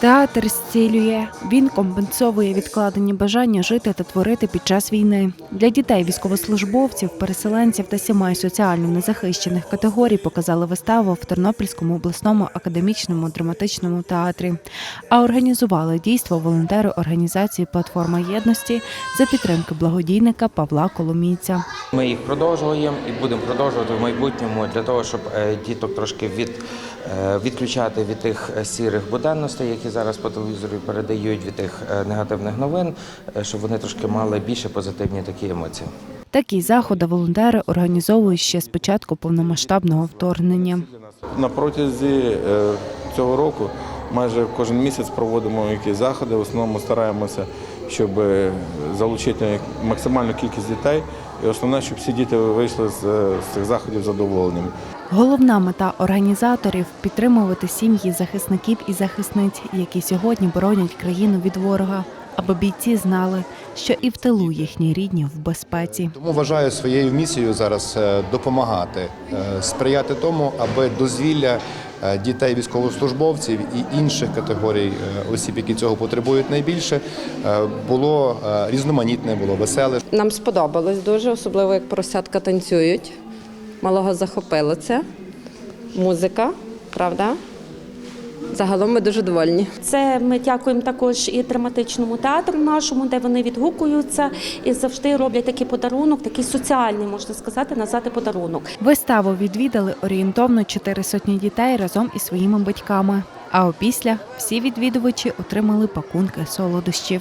Театр зцілює. Він компенсовує відкладені бажання жити та творити під час війни. Для дітей, військовослужбовців, переселенців та сімей соціально незахищених категорій показали виставу в Тернопільському обласному академічному драматичному театрі. А організували дійство волонтери організації Платформа єдності за підтримки благодійника Павла Коломійця. Ми їх продовжуємо і будемо продовжувати в майбутньому для того, щоб е, діток трошки від, е, відключати від тих е, сірих буденностей, які зараз по телевізору передають від тих негативних новин, щоб вони трошки мали більше позитивні такі емоції. Такі заходи волонтери організовують ще з початку повномасштабного вторгнення. На протязі цього року майже кожен місяць проводимо якісь заходи. В основному стараємося, щоб е, залучити максимальну кількість дітей. І основне, щоб всі діти вийшли з, е, з цих заходів задоволеними. Головна мета організаторів підтримувати сім'ї захисників і захисниць, які сьогодні боронять країну від ворога, аби бійці знали, що і в тилу їхні рідні в безпеці. Тому вважаю своєю місією зараз е, допомагати, сприяти тому, аби дозвілля дітей військовослужбовців і інших категорій е, осіб, які цього потребують найбільше, е, було е, різноманітне, було веселе. Нам сподобалось дуже, особливо як поросятка танцюють. Малого захопило це. Музика, правда? Загалом ми дуже довольні. Це ми дякуємо також і драматичному театру нашому, де вони відгукуються і завжди роблять такий подарунок, такий соціальний, можна сказати, назвати подарунок. Виставу відвідали орієнтовно чотири сотні дітей разом із своїми батьками. А опісля всі відвідувачі отримали пакунки солодощів.